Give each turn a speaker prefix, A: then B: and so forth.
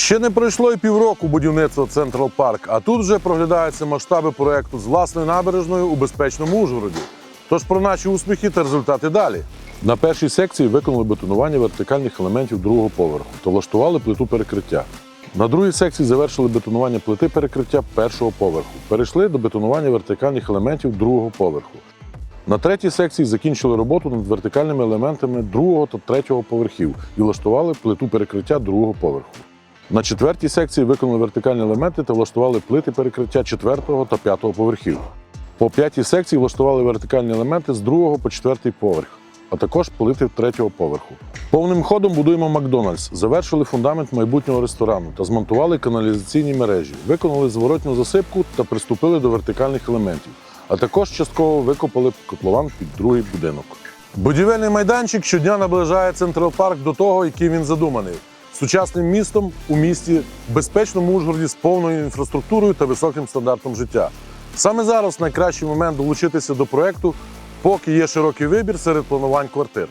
A: Ще не пройшло і півроку будівництва Централ Парк, а тут вже проглядаються масштаби проекту з власною набережною у безпечному Ужгороді. Тож про наші успіхи та результати далі. На першій секції виконали бетонування вертикальних елементів другого поверху та влаштували плиту перекриття. На другій секції завершили бетонування плити перекриття першого поверху. Перейшли до бетонування вертикальних елементів другого поверху. На третій секції закінчили роботу над вертикальними елементами другого та третього поверхів і влаштували плиту перекриття другого поверху. На четвертій секції виконали вертикальні елементи та влаштували плити перекриття четвертого та п'ятого поверхів. По п'ятій секції влаштували вертикальні елементи з другого по четвертий поверх, а також плити третього поверху. Повним ходом будуємо Макдональдс, завершили фундамент майбутнього ресторану та змонтували каналізаційні мережі, виконали зворотню засипку та приступили до вертикальних елементів, а також частково викопали котлован під другий будинок. Будівельний майданчик щодня наближає Централ Парк до того, який він задуманий. Сучасним містом у місті, безпечному Ужгороді з повною інфраструктурою та високим стандартом життя. Саме зараз найкращий момент долучитися до проекту, поки є широкий вибір серед планувань квартир.